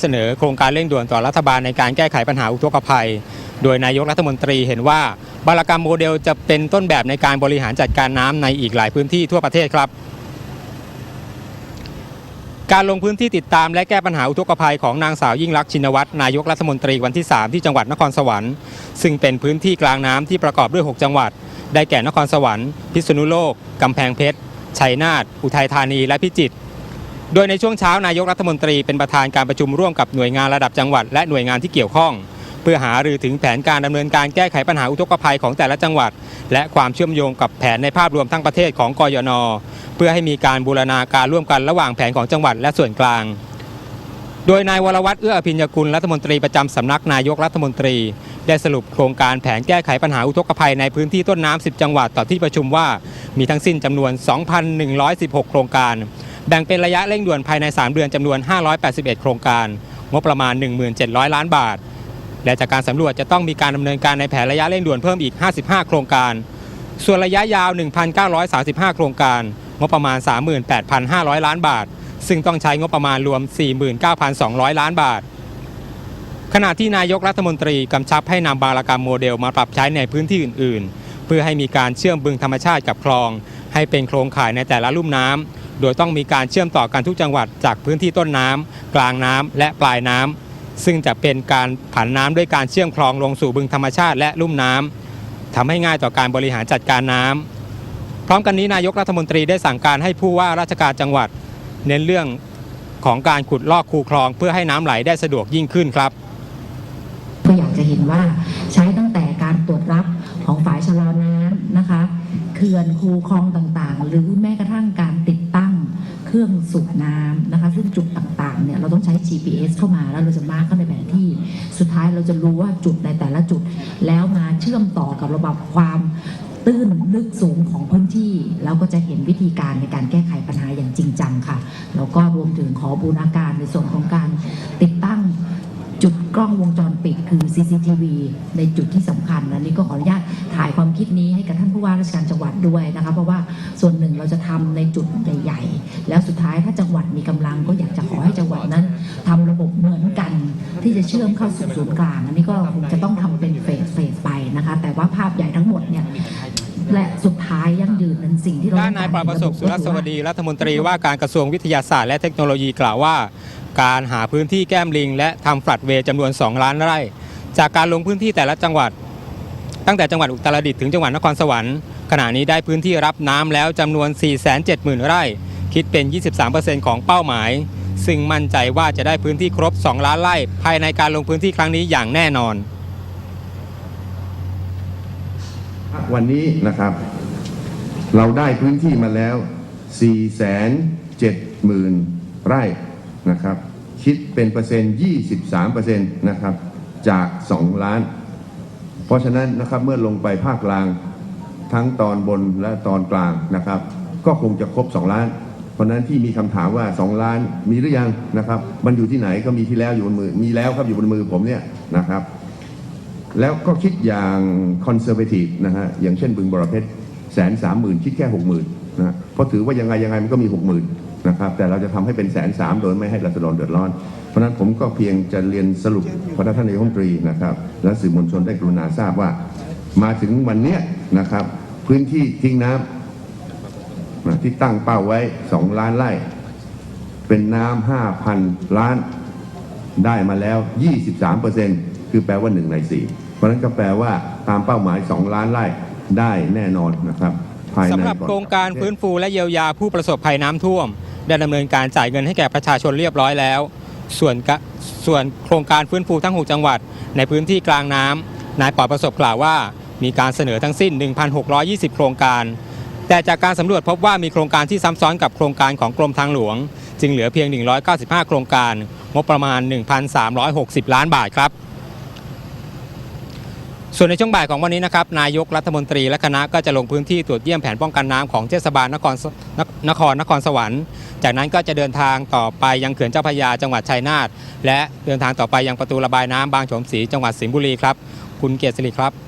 เสนอโครงการเร่งด่วนต่อรัฐบาลในการแก้ไขปัญหาอุทกภัย โดยนายกรัฐมนตรีเห็นว่าบารกรรมโมเดลจะเป็นต้นแบบในการบริหารจัดการน้ำในอีกหลายพื้นที่ทั่วประเทศครับ การลงพื้นที่ติดตามและแก้ปัญหาอุทกภัยของนางสาวยิ่งลักษ์ชินวัตรนายกรัฐมนตรีวันที่ 3 ที่จังหวัดนครสวรรค์ ซึ่งเป็นพื้นที่กลางน้ำที่ประกอบด้วย 6 จังหวัด ได้แก่นครสวรรค์ พิษณุโลกกำแพงเพชร ชัยนาท อุทัยธานี และพิจิตร โดยในช่วงเช้านายกรัฐมนตรีเป็นประธานการประชุมร่วมกับหน่วยงานระดับจังหวัด และหน่วยงานที่เกี่ยวข้อง เพื่อหารือถึงแผนการดำเนินการแก้ไขปัญหาอุทกภัยของแต่ละจังหวัด และความเชื่อมโยงกับแผนในภาพรวมทั้งประเทศของกยน เพื่อให้มีการบูรณาการร่วมกันระหว่างแผนของจังหวัดและส่วนกลางโดยนายวรวัตรเอื้ออภิญญกุลรัฐมนตรีประจำสำนักนายกรัฐมนตรี ได้สรุปโครงการแผนแก้ไขปัญหาอุทกภัยในพื้นที่ต้นน้ำ 10 จังหวัดต่อที่ประชุมว่า มีทั้งสิ้นจำนวน 2,116 โครงการ แบ่งเป็นระยะเร่งด่วนภายใน 3 เดือนจำนวน 581 โครงการ งบประมาณ 1,700 ล้านบาท และจากการสำรวจจะต้องมีการดำเนินการในแผนระยะเร่งด่วนเพิ่มอีก 55 โครงการ ส่วนระยะยาว 1,935 โครงการ งบประมาณ 38,500 ล้านบาท ซึ่งต้องใช้งบประมาณรวม 49,200 ล้านบาท ขณะที่นายกรัฐมนตรีกำชับให้นำบารกรรมโมเดลมาปรับใช้ในพื้นที่อื่น ๆ เพื่อให้มีการเชื่อมบึงธรรมชาติกับคลอง ให้เป็นโครงข่ายในแต่ละลุ่มน้ำ โดยต้องมีการเชื่อมต่อกันทุกจังหวัดจากพื้นที่ต้นน้ำกลางน้ำและปลายน้ำซึ่งจะเป็นการผันน้ำด้วยการเชื่อมคลองลงสู่บึงธรรมชาติและลุ่มน้ำทำให้ง่ายต่อการบริหารจัดการน้ำพร้อมกันนี้นายกรัฐมนตรีได้สั่งการให้ผู้ว่าราชการจังหวัด เน้นเรื่องของการขุดลอกคูคลองเพื่อให้น้ำไหลได้สะดวกยิ่งขึ้นครับก็อยากจะเห็นว่าใช้ตั้งแต่การตรวจรับของฝ่ายชะลอน้ำนะคะเขื่อนคูคลองต่างๆ หรือแม้กระทั่งการติดตั้งเครื่องสูบ น้ำนะคะ ซึ่งจุดต่างๆเนี่ยเราต้องใช้ GPS เข้ามาแล้วเราจะมาร์กเข้าในแผนที่ สุดท้ายเราจะรู้ว่าจุดในแต่ละจุด แล้วมาเชื่อมต่อกับระบบความตื้นลึกสูงของพื้นที่แล้วก็จะเห็นวิธีการในการแก้ไขปัญหาอย่างจริงจังค่ะ แล้วก็รวมถึงขอบูรณาการในส่วนของการติดตั้ง กล้องวงจรปิดคือ CCTV ในจุดที่สำคัญอันนี้ก็ขออนุญาตถ่ายความคิดนี้ให้กับท่านผู้ว่าราชการจังหวัดด้วยนะคะเพราะว่าส่วนหนึ่งเราจะทำในจุดใหญ่ๆแล้วสุดท้ายถ้าจังหวัดมีกำลังก็อยากจะขอให้จังหวัดนั้นทำระบบเหมือนกันที่จะเชื่อมเข้าสู่ศูนย์กลาง อันนี้ก็คงจะต้องทำเป็นเฟสเฟสไปนะคะ แต่ว่าภาพใหญ่ทั้งหมดเนี่ยและสุดท้ายยั่งยืนนั้นสิ่งที่เราด้านนายปราบประสบสุรสวัสดีรัฐมนตรีว่าการกระทรวงวิทยาศาสตร์และเทคโนโลยีกล่าวว่า การหาพื้นที่แก้มลิง และทำฟลัดเวย์จำนวน 2 ล้านไร่ จากการลงพื้นที่แต่ละจังหวัด ตั้งแต่จังหวัดอุตรดิตถ์ถึงจังหวัดนครสวรรค์ขณะนี้ได้พื้นที่รับน้ำแล้วจำนวน 470,000 ไร่ คิดเป็น 23%ของเป้าหมาย ซึ่งมั่นใจว่าจะได้พื้นที่ครบ 2 ล้านไร่ ภายในการลงพื้นที่ครั้งนี้อย่างแน่นอน วันนี้นะครับ เราได้พื้นที่มาแล้ว 4 7 0 0 0 0 ไร่ นะครับ คิดเป็นเปอร์เซ็นต์ 23เปอร์เซ็นต์นะครับ จาก 2 ล้าน เพราะฉะนั้นนะครับเมื่อลงไปภาคกลางทั้งตอนบนและตอนกลางนะครับ ก็คงจะครบ 2 ล้าน เพราะฉะนั้นที่มีคำถามว่า 2 ล้านมีหรือยังนะครับ มันอยู่ที่ไหนก็มีที่แล้วอยู่บนมือมีแล้วครับอยู่บนมือผมเนี่ยนะครับ แล้วก็คิดอย่างคอนเซอร์เวทีฟนะฮะอย่างเช่นบึงบรเพชรแสนสามหมื่นคิดแค่หกหมื่นนะเพราะถือว่ายังไงยังไงมันก็มีหกหมื่น นะครับแต่เราจะทำให้เป็นแสนสามโดยไม่ให้รัษฎรเดือดร้อน เพราะฉะนั้นผมก็เพียงจะเรียนสรุปพระท่านนายกรัฐมนตรีนะครับ และสื่อมวลชนได้กรุณาทราบว่า มาถึงวันเนี้ยนะครับ พื้นที่ทิ้งน้ำนะที่ตั้งเป้าไว้สองล้านไร่ เป็นน้ำห้าพันล้านได้มาแล้ว 23เปอร์เซ็นต์คือแปลว่า 1 ใน 4 เพราะฉะนั้นก็แปลว่าตามเป้าหมาย 2 ล้านไร่ได้แน่นอนนะครับภายในสำหรับโครงการฟื้นฟูและเยียวยาผู้ประสบภัยน้ำท่วม ได้ดำเนินการจ่ายเงินให้แก่ประชาชนเรียบร้อยแล้ว ส่วนส่วนโครงการฟื้นฟูทั้ง 6 จังหวัด ในพื้นที่กลางน้ำนายปอประสบกล่าวว่า มีการเสนอทั้งสิ้น 1,620 โครงการ แต่จากการสำรวจพบว่ามีโครงการที่ซ้ำซ้อนกับโครงการของกรมทางหลวง จึงเหลือเพียง 195 โครงการ งบประมาณ 1,360 ล้านบาทครับ ส่วนในช่วงบ่ายของวันนี้นะครับนายกรัฐมนตรีและคณะก็จะลงพื้นที่ตรวจเยี่ยมแผนป้องกันน้ำของเทศบาลนครนครนครสวรรค์ จากนั้นก็จะเดินทางต่อไปยังเขื่อนเจ้าพระยาจังหวัดชัยนาทและเดินทางต่อไปยังประตูระบายน้ำบางโฉมศรีจังหวัดสิงห์บุรีครับ คุณเกียรติศิริครับ